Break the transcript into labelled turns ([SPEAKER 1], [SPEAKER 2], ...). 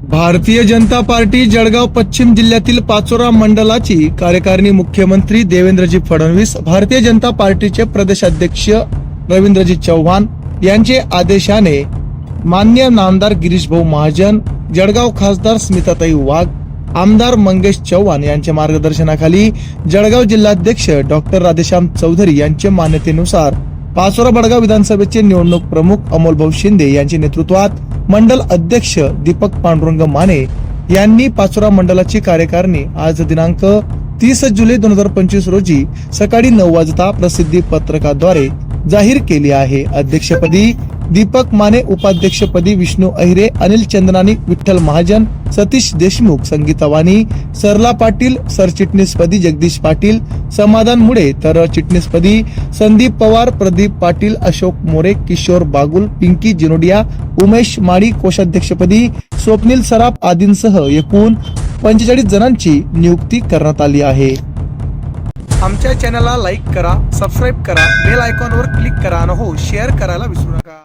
[SPEAKER 1] Bharatiya Janata party Jalgaon पश्चिम जिल्ह्यातील पाचोरा मंडलाची कार्यकारिणी मुख्यमंत्री देवेंद्रजी फडणवीस भारतीय जनता पार्टीचे प्रदेशाध्यक्ष रवींद्रजी चव्हाण यांचे आदेशाने मान्य नामदार गिरीश भाऊ महाजन जळगाव खासदार स्मिताताई वाघ आमदार मंगेश चव्हाण यांच्या मार्गदर्शनाखाली जळगाव जिल्हाध्यक्ष डॉक्टर राधेश्याम चौधरी यांच्या मान्यतेनुसार पाचोरा बडगाव विधानसभेचे निवडणूक प्रमुख अमोलभाऊ शिंदे यांच्या नेतृत्वात मंडल अध्यक्ष दीपक पांडुरंग माने यांनी पाचोरा मंडलाची कार्यकारिणी आज दिनांक तीस जुलै दोन हजार पंचवीस रोजी सकाळी नऊ वाजता प्रसिद्धी पत्रकाद्वारे जाहीर केली आहे. अध्यक्षपदी दीपक माने उपाध्यक्षपदी विष्णू अहिरे अनिल चंदनानी विठ्ठल महाजन सतीश देशमुख संगीता वाणी सरला पाटील सरचिटणीसपदी जगदीश पाटील समाधान मुळे तर चिटणीसपदी संदीप पवार प्रदीप पाटील अशोक मोरे किशोर बागुल पिंकी जिनोडिया उमेश माळी कोषाध्यक्षपदी स्वप्नील सराफ आदींसह एकूण पंचेचाळीस जणांची नियुक्ती करण्यात आली आहे. आमच्या चॅनलला लाईक करा सबस्क्राईब करा बेल आयकॉनवर क्लिक करा आणि हो शेअर करायला विसरू नका.